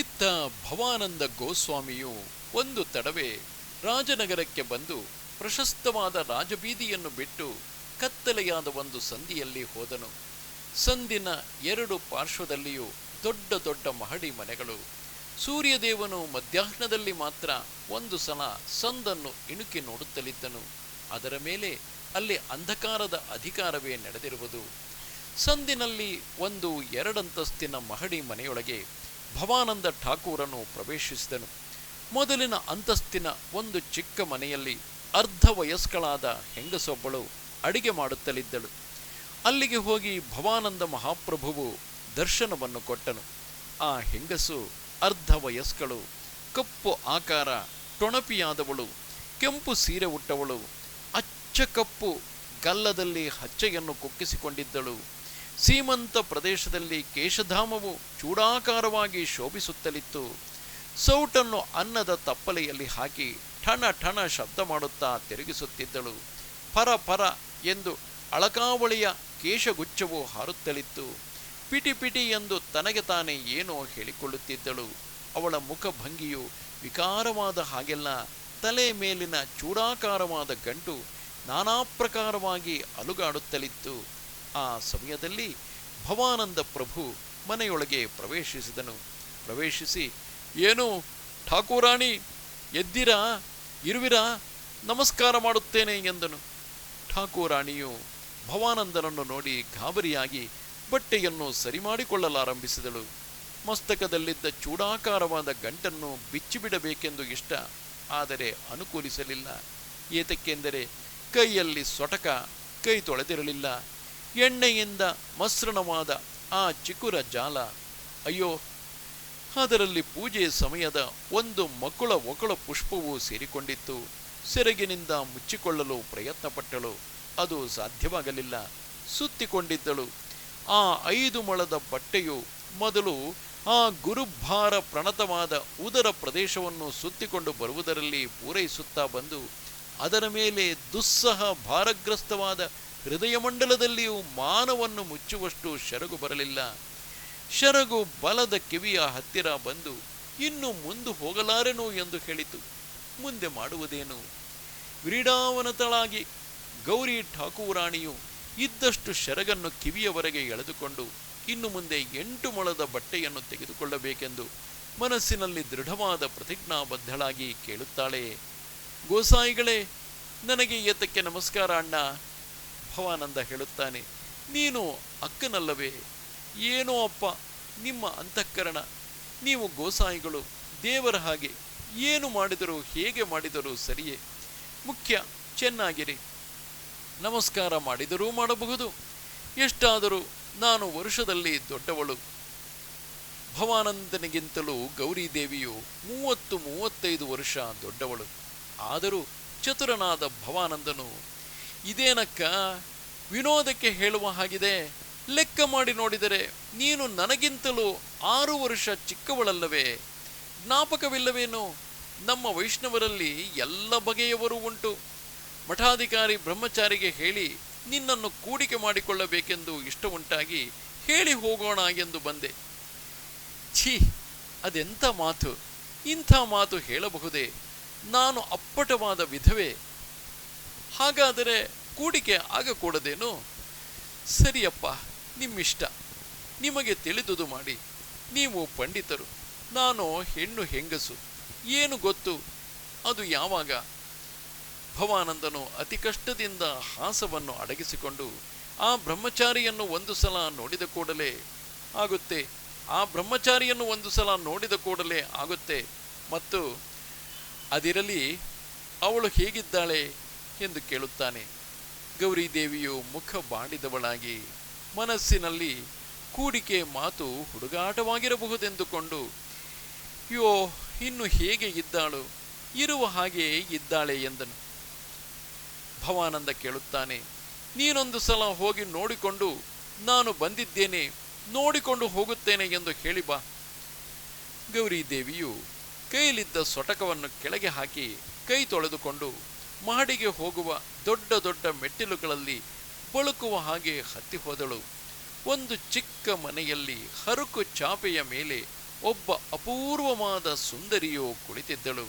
ಇತ್ತ ಭವಾನಂದ ಗೋಸ್ವಾಮಿಯು ಒಂದು ತಡವೆ ರಾಜನಗರಕ್ಕೆ ಬಂದು ಪ್ರಶಸ್ತವಾದ ರಾಜಬೀದಿಯನ್ನು ಬಿಟ್ಟು ಕತ್ತಲೆಯಾದ ಒಂದು ಸಂದಿಯಲ್ಲಿ ಹೋದನು. ಸಂದಿನ ಎರಡು ಪಾರ್ಶ್ವದಲ್ಲಿಯೂ ದೊಡ್ಡ ದೊಡ್ಡ ಮಹಡಿ ಮನೆಗಳು. ಸೂರ್ಯದೇವನು ಮಧ್ಯಾಹ್ನದಲ್ಲಿ ಮಾತ್ರ ಒಂದು ಸಲ ಸಂದನ್ನು ಇಣುಕಿ ನೋಡುತ್ತಲಿದ್ದನು. ಅದರ ಮೇಲೆ ಅಲ್ಲಿ ಅಂಧಕಾರದ ಅಧಿಕಾರವೇ ನಡೆದಿರುವುದು. ಸಂದಿನಲ್ಲಿ ಒಂದು ಎರಡಂತಸ್ತಿನ ಮಹಡಿ ಮನೆಯೊಳಗೆ ಭವಾನಂದ ಠಾಕೂರನು ಪ್ರವೇಶಿಸಿದನು. ಮೊದಲಿನ ಅಂತಸ್ತಿನ ಒಂದು ಚಿಕ್ಕ ಮನೆಯಲ್ಲಿ ಅರ್ಧ ವಯಸ್ಕಳಾದ ಹೆಂಗಸೊಬ್ಬಳು ಅಡಿಗೆ ಮಾಡುತ್ತಲಿದ್ದಳು. ಅಲ್ಲಿಗೆ ಹೋಗಿ ಭವಾನಂದ ಮಹಾಪ್ರಭುವು ದರ್ಶನವನ್ನು ಕೊಟ್ಟನು. ಆ ಹೆಂಗಸು ಅರ್ಧ ವಯಸ್ಕಳು, ಕಪ್ಪು ಆಕಾರ, ಟೊಣಪಿಯಾದವಳು, ಕೆಂಪು ಸೀರೆ ಉಟ್ಟವಳು, ಅಚ್ಚ ಕಪ್ಪು ಗಲ್ಲದಲ್ಲಿ ಹಚ್ಚೆಯನ್ನು ಕುಕ್ಕಿಸಿಕೊಂಡಿದ್ದಳು. ಸೀಮಂತ ಪ್ರದೇಶದಲ್ಲಿ ಕೇಶಧಾಮವು ಚೂಡಾಕಾರವಾಗಿ ಶೋಭಿಸುತ್ತಲಿತ್ತು. ಸೌಟನ್ನು ಅನ್ನದ ತಪ್ಪಲೆಯಲ್ಲಿ ಹಾಕಿ ಠಣ ಠಣ ಶಬ್ದ ಮಾಡುತ್ತಾ ತಿರುಗಿಸುತ್ತಿದ್ದಳು. ಪರ ಪರ ಎಂದು ಅಳಕಾವಳಿಯ ಕೇಶಗುಚ್ಛವು ಹಾರುತ್ತಲಿತ್ತು. ಪಿಟಿ ಪಿಟಿ ಎಂದು ತನಗೆ ತಾನೇ ಏನೋ ಹೇಳಿಕೊಳ್ಳುತ್ತಿದ್ದಳು. ಅವಳ ಮುಖಭಂಗಿಯು ವಿಕಾರವಾದ ಹಾಗೆಲ್ಲ ತಲೆ ಮೇಲಿನ ಚೂಡಾಕಾರವಾದ ಗಂಟು ನಾನಾ ಪ್ರಕಾರವಾಗಿ ಅಲುಗಾಡುತ್ತಲಿತ್ತು. ಆ ಸಮಯದಲ್ಲಿ ಭವಾನಂದ ಪ್ರಭು ಮನೆಯೊಳಗೆ ಪ್ರವೇಶಿಸಿದನು. ಪ್ರವೇಶಿಸಿ, ಏನು ಠಾಕೂರಾಣಿ, ಎದ್ದಿರಾ, ಇರುವಿರಾ, ನಮಸ್ಕಾರ ಮಾಡುತ್ತೇನೆ ಎಂದನು. ಠಾಕೂರಾಣಿಯು ಭವಾನಂದನನ್ನು ನೋಡಿ ಗಾಬರಿಯಾಗಿ ಬಟ್ಟೆಯನ್ನು ಸರಿ ಮಾಡಿಕೊಳ್ಳಲಾರಂಭಿಸಿದಳು ಮಸ್ತಕದಲ್ಲಿದ್ದ ಚೂಡಾಕಾರವಾದ ಗಂಟನ್ನು ಬಿಚ್ಚಿಬಿಡಬೇಕೆಂದು ಇಷ್ಟ, ಆದರೆ ಅನುಕೂಲಿಸಲಿಲ್ಲ. ಏತಕ್ಕೆಂದರೆ ಕೈಯಲ್ಲಿ ಸೊಟಕ, ಕೈ ತೊಳೆದಿರಲಿಲ್ಲ. ಎಣ್ಣೆಯಿಂದ ಮಸೃಣವಾದ ಆ ಚಿಕುರ ಜಾಲ. ಅಯ್ಯೋ, ಅದರಲ್ಲಿ ಪೂಜೆಯ ಸಮಯದ ಒಂದು ಮಕ್ಕಳ ಒಕಳ ಪುಷ್ಪವು ಸೇರಿಕೊಂಡಿತ್ತು. ಸೆರಗಿನಿಂದ ಮುಚ್ಚಿಕೊಳ್ಳಲು ಪ್ರಯತ್ನಪಟ್ಟಳು. ಅದು ಸಾಧ್ಯವಾಗಲಿಲ್ಲ. ಸುತ್ತಿಕೊಂಡಿದ್ದಳು. ಆ ಐದು ಮೊಳದ ಬಟ್ಟೆಯು ಮೊದಲು ಆ ಗುರುಭಾರ ಪ್ರಣತವಾದ ಉದರ ಪ್ರದೇಶವನ್ನು ಸುತ್ತಿಕೊಂಡು ಬರುವುದರಲ್ಲಿ ಪೂರೈಸುತ್ತಾ ಬಂದು, ಅದರ ಮೇಲೆ ದುಸ್ಸಹ ಭಾರಗ್ರಸ್ತವಾದ ಹೃದಯ ಮಂಡಲದಲ್ಲಿಯೂ ಮಾನವನ್ನು ಮುಚ್ಚುವಷ್ಟು ಶರಗು ಬರಲಿಲ್ಲ. ಶರಗು ಬಲದ ಕಿವಿಯ ಹತ್ತಿರ ಬಂದು, ಇನ್ನು ಮುಂದೆ ಹೋಗಲಾರೆನು? ಎಂದು ಹೇಳಿತು. ಮುಂದೆ ಮಾಡುವುದೇನು? ವ್ರೀಡಾವನತಳಾಗಿ ಗೌರಿ ಠಾಕೂರಾಣಿಯು ಇದ್ದಷ್ಟು ಶರಗನ್ನು ಕಿವಿಯವರೆಗೆ ಎಳೆದುಕೊಂಡು, ಇನ್ನು ಮುಂದೆ ಎಂಟು ಮೊಳದ ಬಟ್ಟೆಯನ್ನು ತೆಗೆದುಕೊಳ್ಳಬೇಕೆಂದು ಮನಸ್ಸಿನಲ್ಲಿ ದೃಢವಾದ ಪ್ರತಿಜ್ಞಾಬದ್ಧಳಾಗಿ ಕೇಳುತ್ತಾಳೆ. ಗೋಸಾಯಿಗಳೇ, ನನಗೆ ಏತಕ್ಕೆ ನಮಸ್ಕಾರ ಅಣ್ಣ. ಭವಾನಂದ ಹೇಳುತ್ತಾನೆ, ನೀನು ಅಕ್ಕನಲ್ಲವೇ ಏನೋ ಅಪ್ಪ, ನಿಮ್ಮ ಅಂತಃಕರಣ, ನೀವು ಗೋಸಾಯಿಗಳು, ದೇವರ ಹಾಗೆ ಏನು ಮಾಡಿದರೂ ಹೇಗೆ ಮಾಡಿದರೂ ಸರಿಯೇ? ಮುಖ್ಯ, ಚೆನ್ನಾಗಿರಿ. ನಮಸ್ಕಾರ ಮಾಡಿದರೂ ಮಾಡಬಹುದು. ಎಷ್ಟಾದರೂ ನಾನು ವರುಷದಲ್ಲಿ ದೊಡ್ಡವಳು. ಭವಾನಂದನಿಗಿಂತಲೂ ಗೌರಿದೇವಿಯು ಮೂವತ್ತು ಮೂವತ್ತೈದು ವರ್ಷ ದೊಡ್ಡವಳು. ಆದರೂ ಚತುರನಾದ ಭವಾನಂದನು ಇದೇನಕ್ಕ? ವಿನೋದಕ್ಕೆ ಹೇಳುವ ಹಾಗಿದೆ. ಲೆಕ್ಕ ಮಾಡಿ ನೋಡಿದರೆ ನೀನು ನನಗಿಂತಲೂ ಆರು ವರ್ಷ ಚಿಕ್ಕವಳಲ್ಲವೇ? ಜ್ಞಾಪಕವಿಲ್ಲವೇನು? ನಮ್ಮ ವೈಷ್ಣವರಲ್ಲಿ ಎಲ್ಲ ಬಗೆಯವರು ಉಂಟು. ಮಠಾಧಿಕಾರಿ ಬ್ರಹ್ಮಚಾರಿಗೆ ಹೇಳಿ ನಿನ್ನನ್ನು ಕೂಡಿಕೆ ಮಾಡಿಕೊಳ್ಳಬೇಕೆಂದು ಇಷ್ಟವುಂಟಾಗಿ ಹೇಳಿ ಹೋಗೋಣ ಎಂದು ಬಂದೆ. ಛೀ, ಅದೆಂಥ ಮಾತು. ಇಂಥ ಮಾತು ಹೇಳಬಹುದೇ? ನಾನು ಅಪ್ಪಟವಾದ ವಿಧವೆ. ಹಾಗಾದರೆ ಕೂಡಿಕೆ ಆಗಕೂಡದೇನು? ಸರಿಯಪ್ಪ, ನಿಮ್ಮಿಷ್ಟ. ನಿಮಗೆ ತಿಳಿದುದು ಮಾಡಿ. ನೀವು ಪಂಡಿತರು, ನಾನು ಹೆಣ್ಣು ಹೆಂಗಸು, ಏನು ಗೊತ್ತು? ಅದು ಯಾವಾಗ? ಭವಾನಂದನು ಅತಿ ಕಷ್ಟದಿಂದ ಹಾಸವನ್ನು ಅಡಗಿಸಿಕೊಂಡು ಆ ಬ್ರಹ್ಮಚಾರಿಯನ್ನು ಒಂದು ಸಲ ನೋಡಿದ ಕೂಡಲೇ ಆಗುತ್ತೆ. ಆ ಬ್ರಹ್ಮಚಾರಿಯನ್ನು ಒಂದು ಸಲ ನೋಡಿದ ಕೂಡಲೇ ಆಗುತ್ತೆ. ಮತ್ತು ಅದಿರಲಿ ಅವಳು ಹೇಗಿದ್ದಾಳೆ? ಎಂದು ಕೇಳುತ್ತಾನೆ. ಗೌರಿದೇವಿಯು ಮುಖ ಬಾಡಿದವಳಾಗಿ ಮನಸ್ಸಿನಲ್ಲಿ ಕೂಡಿಕೆ ಮಾತು ಹುಡುಗಾಟವಾಗಿರಬಹುದೆಂದುಕೊಂಡು ಯೋ ಇನ್ನು ಹೇಗೆ ಇದ್ದಾಳು? ಇರುವ ಹಾಗೆ ಇದ್ದಾಳೆ ಎಂದನು. ಭವಾನಂದ ಕೇಳುತ್ತಾನೆ, ನೀನೊಂದು ಸಲ ಹೋಗಿ ನೋಡಿಕೊಂಡು, ನಾನು ಬಂದಿದ್ದೇನೆ, ನೋಡಿಕೊಂಡು ಹೋಗುತ್ತೇನೆ ಎಂದು ಹೇಳಿ ಬಾ. ಗೌರಿದೇವಿಯು ಕೈಲಿದ್ದ ಸೊಟಕವನ್ನು ಕೆಳಗೆ ಹಾಕಿ ಕೈ ತೊಳೆದುಕೊಂಡು ಮಹಡಿಗೆ ಹೋಗುವ ದೊಡ್ಡ ದೊಡ್ಡ ಮೆಟ್ಟಿಲುಗಳಲ್ಲಿ ಬಳುಕುವ ಹಾಗೆ ಹತ್ತಿ ಹೋದಳು. ಒಂದು ಚಿಕ್ಕ ಮನೆಯಲ್ಲಿ ಹರಕು ಚಾಪೆಯ ಮೇಲೆ ಒಬ್ಬ ಅಪೂರ್ವವಾದ ಸುಂದರಿಯು ಕುಳಿತಿದ್ದಳು.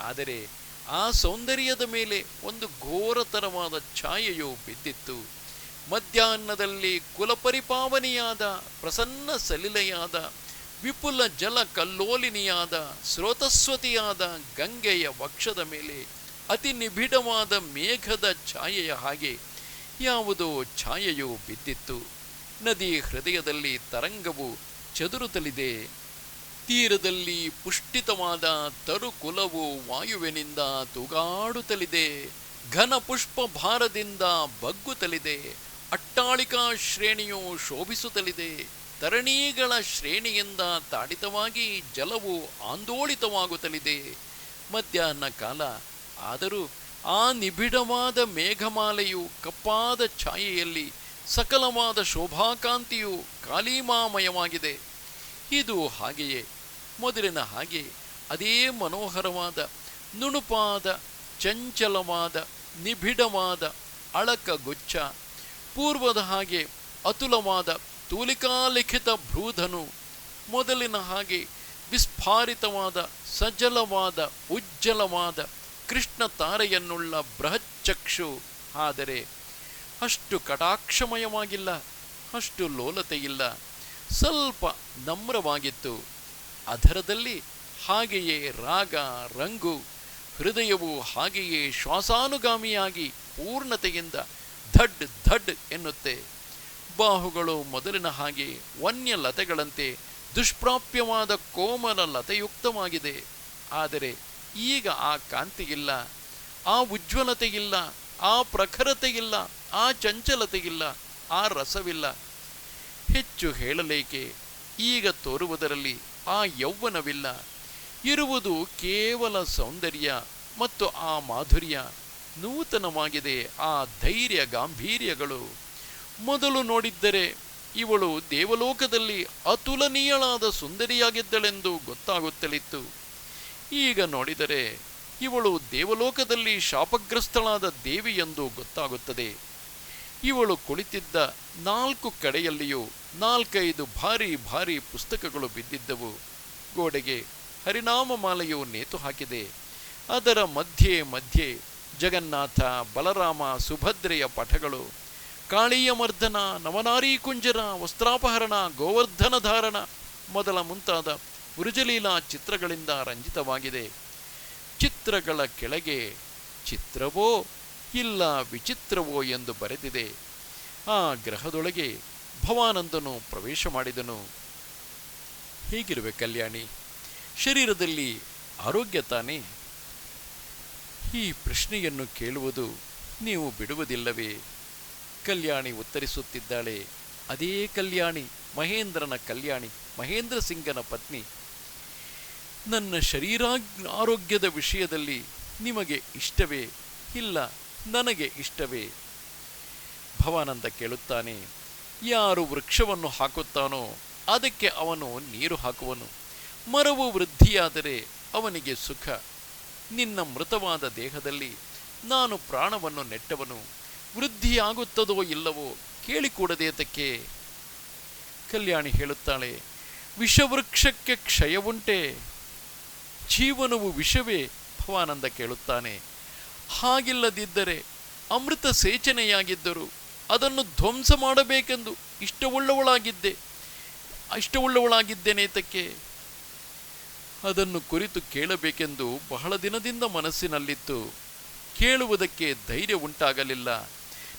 ಆದರೆ ಆ ಸೌಂದರ್ಯದ ಮೇಲೆ ಒಂದು ಘೋರತರವಾದ ಛಾಯೆಯು ಬಿದ್ದಿತ್ತು. ಮಧ್ಯಾಹ್ನದಲ್ಲಿ ಕುಲಪರಿಪಾವನಿಯಾದ, ಪ್ರಸನ್ನ ಸಲಿಲೆಯಾದ, ವಿಪುಲ ಜಲ ಕಲ್ಲೋಲಿನಿಯಾದ ಸ್ರೋತಸ್ವತಿಯಾದ ಗಂಗೆಯ ವಕ್ಷದ ಮೇಲೆ ಅತಿ ನಿಬಿಡವಾದ ಮೇಘದ ಛಾಯೆಯ ಹಾಗೆ ಯಾವುದೋ ಛಾಯೆಯು ಬಿದ್ದಿತ್ತು. ನದಿ ಹೃದಯದಲ್ಲಿ ತರಂಗವು ಚದುರುತ್ತಲಿದೆ. ತೀರದಲ್ಲಿ ಪುಷ್ಟಿತವಾದ ತರುಕುಲವು ವಾಯುವಿನಿಂದ ತೂಗಾಡುತ್ತಲಿದೆ. ಘನ ಪುಷ್ಪ ಭಾರದಿಂದ ಬಗ್ಗುತ್ತಲಿದೆ. ಅಟ್ಟಾಳಿಕಾ ಶ್ರೇಣಿಯು ಶೋಭಿಸುತ್ತಲಿದೆ. ತರಣೀಗಳ ಶ್ರೇಣಿಯಿಂದ ತಾಡಿತವಾಗಿ ಜಲವು ಆಂದೋಳಿತವಾಗುತ್ತಲಿದೆ. ಮಧ್ಯಾಹ್ನ ಕಾಲ ಆದರೂ ಆ ನಿಬಿಡವಾದ ಮೇಘಮಾಲೆಯು ಕಪ್ಪಾದ ಛಾಯೆಯಲ್ಲಿ ಸಕಲವಾದ ಶೋಭಾಕಾಂತಿಯು ಕಾಲೀಮಾಮಯವಾಗಿದೆ. ಇದು ಹಾಗೆಯೇ, ಮೊದಲಿನ ಹಾಗೆ ಅದೇ ಮನೋಹರವಾದ, ನುಣುಪಾದ, ಚಂಚಲವಾದ, ನಿಬಿಡವಾದ, ಅಳಕ ಗುಚ್ಛ ಪೂರ್ವದ ಹಾಗೆ ಅತುಲವಾದ, ತೂಲಿಕಾಲಿಖಿತ ಭ್ರೂಧನು, ಮೊದಲಿನ ಹಾಗೆ ವಿಸ್ಫಾರಿತವಾದ, ಸಜಲವಾದ ಉಜ್ಜಲವಾದ ಕೃಷ್ಣ ತಾರೆಯನ್ನುಳ್ಳ ಬೃಹಚ್ಚಕ್ಷು ಆದರೆ ಅಷ್ಟು ಕಟಾಕ್ಷಮಯವಾಗಿಲ್ಲ, ಅಷ್ಟು ಲೋಲತೆಯಿಲ್ಲ, ಸ್ವಲ್ಪ ನಮ್ರವಾಗಿತ್ತು. ಅದರದಲ್ಲಿ ಹಾಗೆಯೇ ರಾಗ, ರಂಗು, ಹೃದಯವು ಹಾಗೆಯೇ ಶ್ವಾಸಾನುಗಾಮಿಯಾಗಿ ಪೂರ್ಣತೆಯಿಂದ ಧಡ್ ಧಡ್ ಎನ್ನುತ್ತೆ. ಬಾಹುಗಳು ಮೊದಲಿನ ಹಾಗೆ ವನ್ಯ ಲತೆಗಳಂತೆ ದುಷ್ಪ್ರಾಪ್ಯವಾದ ಕೋಮಲ ಲತೆಯುಕ್ತವಾಗಿದೆ. ಆದರೆ ಈಗ ಆ ಕಾಂತಿಯಿಲ್ಲ ಆ ಉಜ್ವಲತೆಯಿಲ್ಲ, ಆ ಪ್ರಖರತೆಯಿಲ್ಲ, ಆ ಚಂಚಲತೆಯಿಲ್ಲ, ಆ ರಸವಿಲ್ಲ. ಹೆಚ್ಚು ಹೇಳಲೇಕೆ, ಈಗ ತೋರುವುದರಲ್ಲಿ ಆ ಯೌವನವಿಲ್ಲ ಇರುವುದು ಕೇವಲ ಸೌಂದರ್ಯ ಮತ್ತು ಆ ಮಾಧುರ್ಯ, ನೂತನವಾಗಿದೆ ಆ ಧೈರ್ಯ ಗಾಂಭೀರ್ಯಗಳು. ಮೊದಲು ನೋಡಿದ್ದರೆ ಇವಳು ದೇವಲೋಕದಲ್ಲಿ ಅತುಲನೀಯಳಾದ ಸುಂದರಿಯಾಗಿದ್ದಳೆಂದು ಗೊತ್ತಾಗುತ್ತಲಿತ್ತು. ಈಗ ನೋಡಿದರೆ ಇವಳು ದೇವಲೋಕದಲ್ಲಿ ಶಾಪಗ್ರಸ್ತಳಾದ ದೇವಿ ಎಂದು ಗೊತ್ತಾಗುತ್ತದೆ. ಇವಳು ಕುಳಿತಿದ್ದ ನಾಲ್ಕು ಕಡೆಯಲ್ಲಿಯೂ ನಾಲ್ಕೈದು ಭಾರಿ ಭಾರಿ ಪುಸ್ತಕಗಳು ಬಿದ್ದಿದ್ದವು. ಗೋಡೆಗೆ ಹರಿನಾಮ ಮಾಲೆಯು ನೇತು ಹಾಕಿದೆ. ಅದರ ಮಧ್ಯೆ ಮಧ್ಯೆ ಜಗನ್ನಾಥ, ಬಲರಾಮ, ಸುಭದ್ರೆಯ ಪಠಗಳು ಕಾಳಿಯ ಮರ್ದನ ನವನಾರೀ ವಸ್ತ್ರಾಪಹರಣ, ಗೋವರ್ಧನ ಧಾರಣ ಮೊದಲ ಮುಂತಾದ ಉರುಜಲೀಲಾ ಚಿತ್ರಗಳಿಂದ ರಂಜಿತವಾಗಿದೆ. ಚಿತ್ರಗಳ ಕೆಳಗೆ ಚಿತ್ರವೋ ಇಲ್ಲ ವಿಚಿತ್ರವೋ ಎಂದು ಬರೆದಿದೆ. ಆ ಗ್ರಹದೊಳಗೆ ಭವಾನಂದನು ಪ್ರವೇಶ ಮಾಡಿದನು. ಹೀಗಿರುವೆ ಕಲ್ಯಾಣಿ, ಶರೀರದಲ್ಲಿ ಆರೋಗ್ಯ ತಾನೇ? ಈ ಪ್ರಶ್ನೆಯನ್ನು ಕೇಳುವುದು ನೀವು ಬಿಡುವುದಿಲ್ಲವೇ? ಕಲ್ಯಾಣಿ ಉತ್ತರಿಸುತ್ತಿದ್ದಾಳೆ. ಅದೇ ಕಲ್ಯಾಣಿ, ಮಹೇಂದ್ರನ ಕಲ್ಯಾಣಿ, ಮಹೇಂದ್ರ ಸಿಂಗನ ಪತ್ನಿ. ನನ್ನ ಶರೀರ ಆರೋಗ್ಯದ ವಿಷಯದಲ್ಲಿ ನಿಮಗೆ ಇಷ್ಟವೇ? ಇಲ್ಲ, ನನಗೆ ಇಷ್ಟವೇ? ಭವಾನಂದ ಕೇಳುತ್ತಾನೆ, ಯಾರು ವೃಕ್ಷವನ್ನು ಹಾಕುತ್ತಾನೋ ಅದಕ್ಕೆ ಅವನು ನೀರು ಹಾಕುವನು. ಮರವು ವೃದ್ಧಿಯಾದರೆ ಅವನಿಗೆ ಸುಖ. ನಿನ್ನ ಮೃತವಾದ ದೇಹದಲ್ಲಿ ನಾನು ಪ್ರಾಣವನ್ನು ನೆಟ್ಟವನು. ವೃದ್ಧಿಯಾಗುತ್ತದೋ ಇಲ್ಲವೋ ಕೇಳಿಕೊಡದೇತಕ್ಕೆ ಕಲ್ಯಾಣಿ ಹೇಳುತ್ತಾಳೆ, ವಿಷವೃಕ್ಷಕ್ಕೆ ಕ್ಷಯವುಂಟೆ ಜೀವನವು ವಿಷವೇ ಭವಾನಂದ ಕೇಳುತ್ತಾನೆ, ಹಾಗಿಲ್ಲದಿದ್ದರೆ ಅಮೃತ ಸೇಚನೆಯಾಗಿದ್ದರು ಅದನ್ನು ಧ್ವಂಸ ಮಾಡಬೇಕೆಂದು ಇಷ್ಟವುಳ್ಳವಳಾಗಿದ್ದೆ ಇಷ್ಟವುಳ್ಳವಳಾಗಿದ್ದೇನೇತಕ್ಕೆ ಅದನ್ನು ಕುರಿತು ಕೇಳಬೇಕೆಂದು ಬಹಳ ದಿನದಿಂದ ಮನಸ್ಸಿನಲ್ಲಿತ್ತು, ಕೇಳುವುದಕ್ಕೆ ಧೈರ್ಯ ಉಂಟಾಗಲಿಲ್ಲ.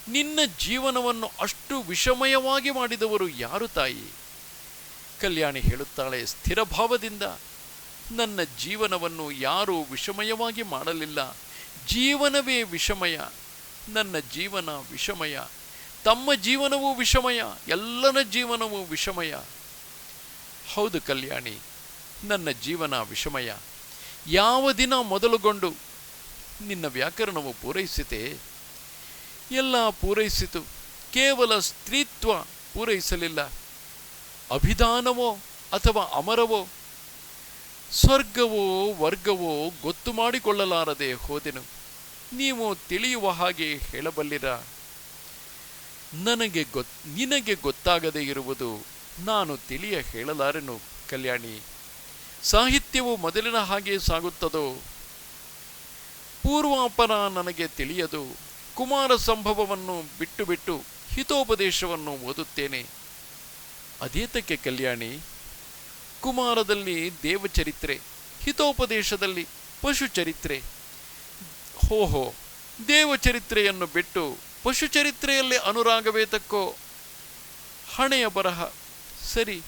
ನಿನ್ನ ಜೀವನವನ್ನು ಅಷ್ಟು ವಿಷಮಯವಾಗಿ ಮಾಡಿದವರು ಯಾರು ತಾಯಿ? ಕಲ್ಯಾಣಿ ಹೇಳುತ್ತಾಳೆ ಸ್ಥಿರಭಾವದಿಂದ ನನ್ನ ಜೀವನವನ್ನು ಯಾರೂ ವಿಷಮಯವಾಗಿ ಮಾಡಲಿಲ್ಲ. ಜೀವನವೇ ವಿಷಮಯ, ನನ್ನ ಜೀವನ ವಿಷಮಯ, ತಮ್ಮ ಜೀವನವೂ ವಿಷಮಯ, ಎಲ್ಲರ ಜೀವನವೂ ವಿಷಮಯ. ಹೌದು ಕಲ್ಯಾಣಿ, ನನ್ನ ಜೀವನ ವಿಷಮಯ. ಯಾವ ದಿನ ಮೊದಲುಗೊಂಡು ನಿನ್ನ ವ್ಯಾಕರಣವು ಪೂರೈಸಿತೆ? ಎಲ್ಲ ಪೂರೈಸಿತು. ಕೇವಲ ಸ್ತ್ರೀತ್ವ ಪೂರೈಸಲಿಲ್ಲ. ಅಭಿದಾನವೋ ಅಥವಾ ಅಮರವೋ? ಸ್ವರ್ಗವೋ ವರ್ಗವೋ ಗೊತ್ತು ಮಾಡಿಕೊಳ್ಳಲಾರದೆ ಹೋದೆನು. ನೀವು ತಿಳಿಯುವ ಹಾಗೆ ಹೇಳಬಲ್ಲಿರ. ನನಗೆ ಗೊತ್, ನಿನಗೆ ಗೊತ್ತಾಗದೇ ಇರುವುದು ನಾನು ತಿಳಿಯ ಹೇಳಲಾರೆನು ಕಲ್ಯಾಣಿ. ಸಾಹಿತ್ಯವು ಮೊದಲಿನ ಹಾಗೆ ಸಾಗುತ್ತದೋ? ಪೂರ್ವಾಪರ ನನಗೆ ತಿಳಿಯದು. ಕುಮಾರ ಸಂಭವವನ್ನು ಬಿಟ್ಟು ಬಿಟ್ಟು ಹಿತೋಪದೇಶವನ್ನು ಓದುತ್ತೇನೆ. ಅದೇತಕ್ಕೆ ಕಲ್ಯಾಣಿ, ಕುಮಾರದಲ್ಲಿ ದೇವಚರಿತ್ರೆ, ಹಿತೋಪದೇಶದಲ್ಲಿ ಪಶು ಚರಿತ್ರೆ ಹೋಹೋ ದೇವಚರಿತ್ರೆಯನ್ನು ಬಿಟ್ಟು ಪಶು ಅನುರಾಗವೇ ತಕ್ಕೋ. ಹಣೆಯ ಬರಹ, ಸರಿ,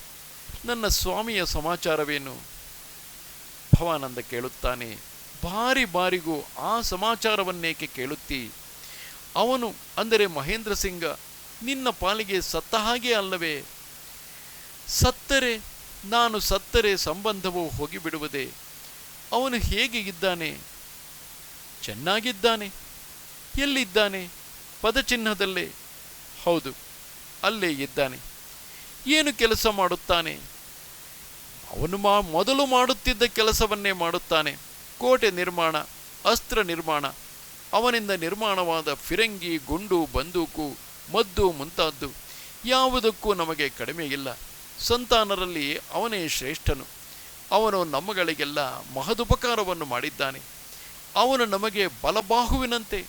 ನನ್ನ ಸ್ವಾಮಿಯ ಸಮಾಚಾರವೇನು? ಭವಾನಂದ ಕೇಳುತ್ತಾನೆ ಬಾರಿ ಬಾರಿಗೂ ಆ ಸಮಾಚಾರವನ್ನೇಕೆ ಕೇಳುತ್ತಿ? ಅವನು ಅಂದರೆ ಮಹೇಂದ್ರ ಸಿಂಗ, ನಿನ್ನ ಪಾಲಿಗೆ ಸತ್ತ ಹಾಗೆ ಅಲ್ಲವೇ? ಸತ್ತರೆ, ನಾನು ಸತ್ತರೆ ಸಂಬಂಧವು ಹೋಗಿಬಿಡುವುದೇ? ಅವನು ಹೇಗೆ ಇದ್ದಾನೆ? ಚೆನ್ನಾಗಿದ್ದಾನೆ. ಎಲ್ಲಿದ್ದಾನೆ? ಪದಚಿಹ್ನದಲ್ಲೇ? ಹೌದು, ಅಲ್ಲೇ ಇದ್ದಾನೆ. ಏನು ಕೆಲಸ ಮಾಡುತ್ತಾನೆ? ಅವನು ಮಾ, ಮೊದಲು ಮಾಡುತ್ತಿದ್ದ ಕೆಲಸವನ್ನೇ ಮಾಡುತ್ತಾನೆ. ಕೋಟೆ ನಿರ್ಮಾಣ, ಅಸ್ತ್ರ ನಿರ್ಮಾಣ ಅವನಿಂದ ನಿರ್ಮಾಣವಾದ ಫಿರಂಗಿ, ಗುಂಡು, ಬಂದೂಕು, ಮದ್ದು ಮುಂತಾದ್ದು ಯಾವುದಕ್ಕೂ ನಮಗೆ ಕಡಿಮೆ ಇಲ್ಲ. ಸಂತಾನರಲ್ಲಿ ಅವನೇ ಶ್ರೇಷ್ಠನು. ಅವನು ನಮ್ಮಗಳಿಗೆಲ್ಲ ಮಹದುಪಕಾರವನ್ನು ಮಾಡಿದ್ದಾನೆ. ಅವನು ನಮಗೆ ಬಲಬಾಹುವಿನಂತೆ.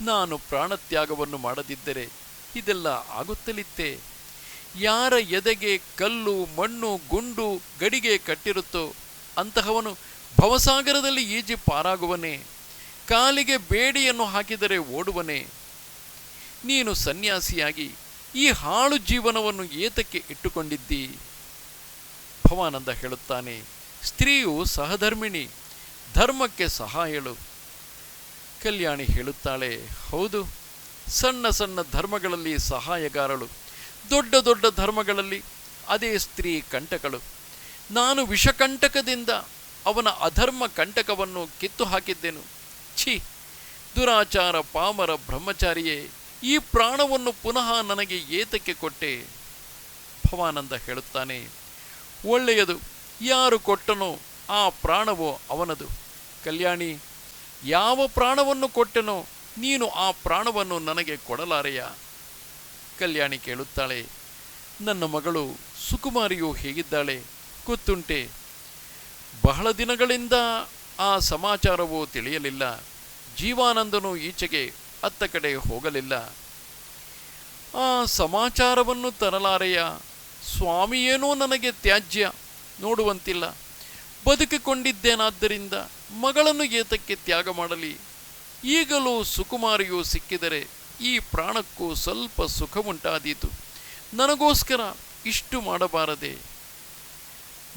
ನಾನು ಪ್ರಾಣತ್ಯಾಗವನ್ನು ಮಾಡದಿದ್ದರೆ ಇದೆಲ್ಲ ಆಗುತ್ತಲಿತ್ತೆ? ಯಾರ ಎದೆಗೆ ಕಲ್ಲು, ಮಣ್ಣು, ಗುಂಡು, ಗಡಿಗೆ ಕಟ್ಟಿರುತ್ತೋ ಅಂತಹವನು ಭವಸಾಗರದಲ್ಲಿ ಈಜಿ ಪಾರಾಗುವನೇ? ಕಾಲಿಗೆ ಬೇಡಿಯನ್ನು ಹಾಕಿದರೆ ಓಡುವನೆ. ನೀನು ಸನ್ಯಾಸಿಯಾಗಿ ಈ ಹಾಳು ಜೀವನವನ್ನು ಏತಕ್ಕೆ ಇಟ್ಟುಕೊಂಡಿದ್ದಿ? ಭವಾನಂದ ಹೇಳುತ್ತಾನೆ, ಸ್ತ್ರೀಯು ಸಹಧರ್ಮಿಣಿ, ಧರ್ಮಕ್ಕೆ ಸಹಾಯಳು. ಕಲ್ಯಾಣಿ ಹೇಳುತ್ತಾಳೆ, ಹೌದು, ಸಣ್ಣ ಸಣ್ಣ ಧರ್ಮಗಳಲ್ಲಿ ಸಹಾಯಗಾರಳು, ದೊಡ್ಡ ದೊಡ್ಡ ಧರ್ಮಗಳಲ್ಲಿ ಅದೇ ಸ್ತ್ರೀ ಕಂಟಕಳು. ನಾನು ವಿಷಕಂಟಕದಿಂದ ಅವನ ಅಧರ್ಮ ಕಂಟಕವನ್ನು ಕಿತ್ತು ಹಾಕಿದ್ದೆನು ಛೀ, ದುರಾಚಾರ ಪಾಮರ ಬ್ರಹ್ಮಚಾರಿಯೇ, ಈ ಪ್ರಾಣವನ್ನು ಪುನಃ ನನಗೆ ಏತಕ್ಕೆ ಕೊಟ್ಟೆ? ಭವಾನಂದ ಹೇಳುತ್ತಾನೆ, ಒಳ್ಳೆಯದು, ಯಾರು ಕೊಟ್ಟನೋ ಆ ಪ್ರಾಣವೋ ಅವನದು. ಕಲ್ಯಾಣಿ, ಯಾವ ಪ್ರಾಣವನ್ನು ಕೊಟ್ಟನೋ ನೀನು ಆ ಪ್ರಾಣವನ್ನು ನನಗೆ ಕೊಡಲಾರೆಯ? ಕಲ್ಯಾಣಿ ಕೇಳುತ್ತಾಳೆ, ನನ್ನ ಮಗಳು ಸುಕುಮಾರಿಯು ಹೇಗಿದ್ದಾಳೆ? ಗೊತ್ತುಂಟೆ, ಬಹಳ ದಿನಗಳಿಂದ ಆ ಸಮಾಚಾರವು ತಿಳಿಯಲಿಲ್ಲ. ಜೀವಾನಂದನು ಈಚೆಗೆ ಅತ್ತ ಕಡೆ ಹೋಗಲಿಲ್ಲ. ಆ ಸಮಾಚಾರವನ್ನು ತರಲಾರೆಯ ಸ್ವಾಮಿಯೇನೋ ನನಗೆ ತ್ಯಾಜ್ಯ ನೋಡುವಂತಿಲ್ಲ. ಬದುಕಿಕೊಂಡಿದ್ದೇನಾದ್ದರಿಂದ ಮಗಳನ್ನು ಏತಕ್ಕೆ ತ್ಯಾಗ ಮಾಡಲಿ? ಈಗಲೂ ಸುಕುಮಾರಿಯು ಸಿಕ್ಕಿದರೆ ಈ ಪ್ರಾಣಕ್ಕೂ ಸ್ವಲ್ಪ ಸುಖವುಂಟಾದೀತು. ನನಗೋಸ್ಕರ ಇಷ್ಟು ಮಾಡಬಾರದೆ.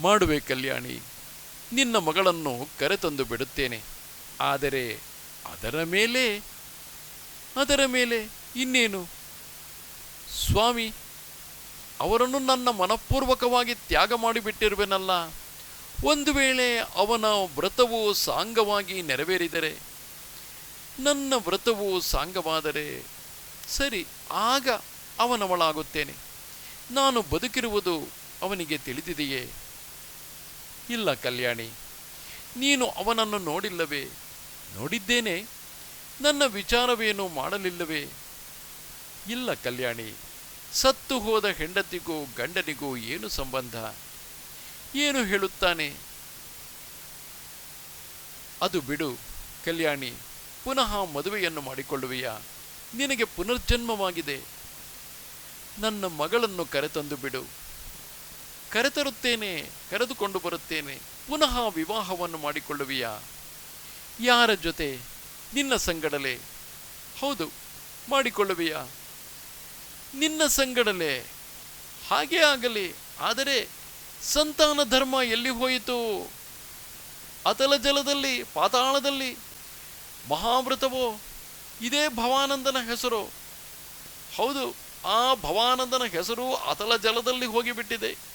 ಮಾಡುವೆ ಕಲ್ಯಾಣಿ. ನಿನ್ನ ಮಗಳನ್ನು ಕರೆತಂದು ಬಿಡುತ್ತೇನೆ. ಆದರೆ ಅದರ ಮೇಲೆ ಅದರ ಮೇಲೆ ಇನ್ನೇನು? ಸ್ವಾಮಿ, ಅವರನ್ನು ನನ್ನ ಮನಪೂರ್ವಕವಾಗಿ ತ್ಯಾಗ ಮಾಡಿಬಿಟ್ಟಿರುವೆನಲ್ಲ. ಒಂದು ವೇಳೆ ಅವನ ವ್ರತವು ಸಾಂಗವಾಗಿ ನೆರವೇರಿದರೆ, ನನ್ನ ವ್ರತವು ಸಾಂಗವಾದರೆ ಸರಿ, ಆಗ ಅವನವಳಾಗುತ್ತೇನೆ. ನಾನು ಬದುಕಿರುವುದು ಅವನಿಗೆ ತಿಳಿದಿದೆಯೇ? ಇಲ್ಲ ಕಲ್ಯಾಣಿ, ನೀನು ಅವನನ್ನು ನೋಡಿಲ್ಲವೇ? ನೋಡಿದ್ದೇನೆ, ನನ್ನ ವಿಚಾರವೇನು ಮಾಡಲಿಲ್ಲವೇ? ಇಲ್ಲ ಕಲ್ಯಾಣಿ, ಸತ್ತು ಹೋದ ಹೆಂಡತಿಗೂ ಗಂಡನಿಗೂ ಏನು ಸಂಬಂಧ? ಏನು ಹೇಳುತ್ತಾನೆ? ಅದು ಬಿಡು ಕಲ್ಯಾಣಿ, ಪುನಃ ಮದುವೆಯನ್ನು ಮಾಡಿಕೊಳ್ಳುವೆಯಾ? ನಿನಗೆ ಪುನರ್ಜನ್ಮವಾಗಿದೆ. ನನ್ನ ಮಗಳನ್ನು ಕರೆತಂದು ಬಿಡು. ಕರೆತರುತ್ತೇನೆ, ಕರೆದುಕೊಂಡು ಬರುತ್ತೇನೆ, ಪುನಃ ವಿವಾಹವನ್ನು ಮಾಡಿಕೊಳ್ಳುವಿಯಾ? ಯಾರ ಜೊತೆ? ನಿನ್ನ ಸಂಗಡಲೆ. ಹೌದು, ಮಾಡಿಕೊಳ್ಳುವಿಯಾ? ನಿನ್ನ ಸಂಗಡಲೆ. ಹಾಗೇ ಆಗಲಿ, ಆದರೆ ಸಂತಾನ ಧರ್ಮ ಎಲ್ಲಿ ಹೋಯಿತು? ಅತಲ ಜಲದಲ್ಲಿ, ಪಾತಾಳದಲ್ಲಿ ಮಹಾಮೃತವೋ ಇದೇ ಭವಾನಂದನ ಹೆಸರು. ಹೌದು, ಆ ಭವಾನಂದನ ಹೆಸರು ಅತಲ ಜಲದಲ್ಲಿ ಹೋಗಿಬಿಟ್ಟಿದೆ.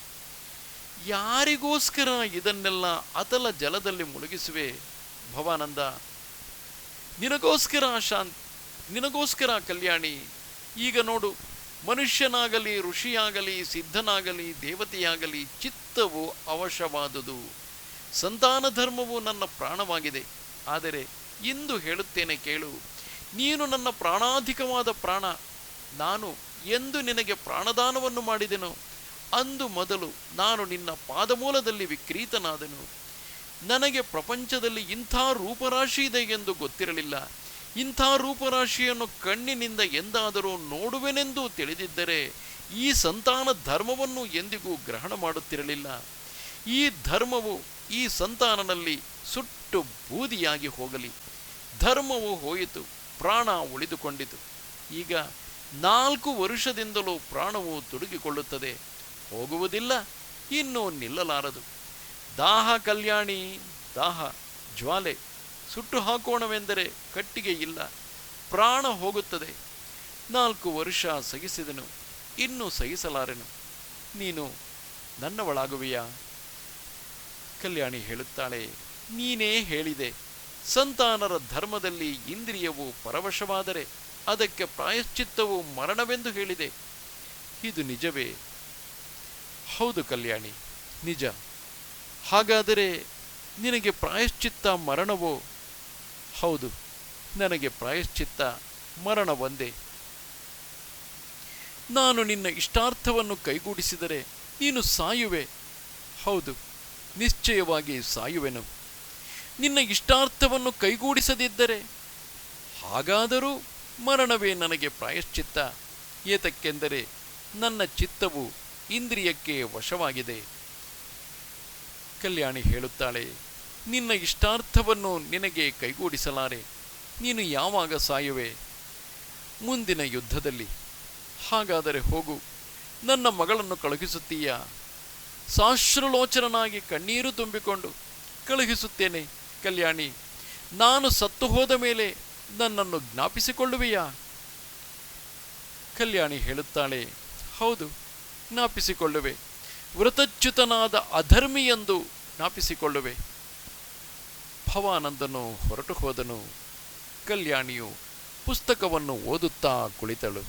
ಯಾರಿಗೋಸ್ಕರ ಇದನ್ನೆಲ್ಲ ಅತಲ ಜಲದಲ್ಲಿ ಮುಳುಗಿಸುವೆ? ಭವಾನಂದ, ನಿನಗೋಸ್ಕರ ಶಾಂತ್, ನಿನಗೋಸ್ಕರ ಕಲ್ಯಾಣಿ, ಈಗ ನೋಡು, ಮನುಷ್ಯನಾಗಲಿ, ಋಷಿಯಾಗಲಿ, ಸಿದ್ಧನಾಗಲಿ, ದೇವತೆಯಾಗಲಿ, ಚಿತ್ತವು ಅವಶವಾದುದು. ಸಂತಾನ ಧರ್ಮವು ನನ್ನ ಪ್ರಾಣವಾಗಿದೆ. ಆದರೆ ಇಂದು ಹೇಳುತ್ತೇನೆ ಕೇಳು, ನೀನು ನನ್ನ ಪ್ರಾಣಾಧಿಕವಾದ ಪ್ರಾಣ, ನಾನು ಎಂದು ನಿನಗೆ ಪ್ರಾಣದಾನವನ್ನು ಮಾಡಿದೆನೋ? ಅಂದು ಮೊದಲು ನಾನು ನಿನ್ನ ಪಾದಮೂಲದಲ್ಲಿ ವಿಕ್ರೀತನಾದನು. ನನಗೆ ಪ್ರಪಂಚದಲ್ಲಿ ಇಂಥ ರೂಪರಾಶಿ ಇದೆ ಎಂದು ಗೊತ್ತಿರಲಿಲ್ಲ. ಇಂಥ ರೂಪರಾಶಿಯನ್ನು ಕಣ್ಣಿನಿಂದ ಎಂದಾದರೂ ನೋಡುವೆನೆಂದು ತಿಳಿದಿದ್ದರೆ ಈ ಸಂತಾನ ಧರ್ಮವನ್ನು ಎಂದಿಗೂ ಗ್ರಹಣ ಮಾಡುತ್ತಿರಲಿಲ್ಲ. ಈ ಧರ್ಮವು ಈ ಸಂತಾನನಲ್ಲಿ ಸುಟ್ಟು ಬೂದಿಯಾಗಿ ಹೋಗಲಿ. ಧರ್ಮವು ಹೋಯಿತು, ಪ್ರಾಣ ಉಳಿದುಕೊಂಡಿತು. ಈಗ ನಾಲ್ಕು ವರುಷದಿಂದಲೂ ಪ್ರಾಣವು ತುಡುಗಿಕೊಳ್ಳುತ್ತದೆ. ಹೋಗುವುದಿಲ್ಲ, ಇನ್ನೂ ನಿಲ್ಲಲಾರದು. ದಾಹ ಕಲ್ಯಾಣಿ, ದಾಹ, ಜ್ವಾಲೆ ಸುಟ್ಟು ಹಾಕೋಣವೆಂದರೆ ಕಟ್ಟಿಗೆ ಇಲ್ಲ, ಪ್ರಾಣ ಹೋಗುತ್ತದೆ. ನಾಲ್ಕು ವರ್ಷ ಸಹಿಸಿದನು, ಇನ್ನೂ ಸಹಿಸಲಾರೆನು. ನೀನು ನನ್ನವಳಾಗುವಿಯಾ? ಕಲ್ಯಾಣಿ ಹೇಳುತ್ತಾಳೆ, ನೀನೇ ಹೇಳಿದೆ, ಸಂತಾನರ ಧರ್ಮದಲ್ಲಿ ಇಂದ್ರಿಯವು ಪರವಶವಾದರೆ ಅದಕ್ಕೆ ಪ್ರಾಯಶ್ಚಿತ್ತವು ಮರಣವೆಂದು ಹೇಳಿದೆ. ಇದು ನಿಜವೇ? ಹೌದು ಕಲ್ಯಾಣಿ, ನಿಜ. ಹಾಗಾದರೆ ನಿನಗೆ ಪ್ರಾಯಶ್ಚಿತ್ತ ಮರಣವೋ? ಹೌದು, ನನಗೆ ಪ್ರಾಯಶ್ಚಿತ್ತ ಮರಣ ಒಂದೇ ನಾನು ನಿನ್ನ ಇಷ್ಟಾರ್ಥವನ್ನು ಕೈಗೂಡಿಸಿದರೆ ನೀನು ಸಾಯುವೆ? ಹೌದು, ನಿಶ್ಚಯವಾಗಿ ಸಾಯುವೆನು. ನಿನ್ನ ಇಷ್ಟಾರ್ಥವನ್ನು ಕೈಗೂಡಿಸದಿದ್ದರೆ ಹಾಗಾದರೂ ಮರಣವೇ ನನಗೆ ಪ್ರಾಯಶ್ಚಿತ್ತ. ಏತಕ್ಕೆಂದರೆ ನನ್ನ ಚಿತ್ತವು ಇಂದ್ರಿಯಕ್ಕೆ ವಶವಾಗಿದೆ. ಕಲ್ಯಾಣಿ ಹೇಳುತ್ತಾಳೆ, ನಿನ್ನ ಇಷ್ಟಾರ್ಥವನ್ನು ನಿನಗೆ ಕೈಗೂಡಿಸಲಾರೆ, ನೀನು ಯಾವಾಗ ಸಾಯುವೆ? ಮುಂದಿನ ಯುದ್ಧದಲ್ಲಿ. ಹಾಗಾದರೆ ಹೋಗು, ನನ್ನ ಮಗಳನ್ನು ಕಳುಹಿಸುತ್ತೀಯ? ಸಾಶ್ರುಲೋಚನಾಗಿ ಕಣ್ಣೀರು ತುಂಬಿಕೊಂಡು ಕಳುಹಿಸುತ್ತೇನೆ, ಕಲ್ಯಾಣಿ, ನಾನು ಸತ್ತು ಹೋದ ಮೇಲೆ ನನ್ನನ್ನು ಜ್ಞಾಪಿಸಿಕೊಳ್ಳುವೆಯಾ? ಕಲ್ಯಾಣಿ ಹೇಳುತ್ತಾಳೆ, ಹೌದು ಜ್ಞಾಪಿಸಿಕೊಳ್ಳುವೆ ವೃತಚ್ಯುತನಾದ ಅಧರ್ಮಿಯೆಂದು ಜ್ಞಾಪಿಸಿಕೊಳ್ಳುವೆ. ಭವಾನಂದನು ಹೊರಟು ಹೋದನು ಕಲ್ಯಾಣಿಯು ಪುಸ್ತಕವನ್ನು ಓದುತ್ತಾ ಕುಳಿತಳು.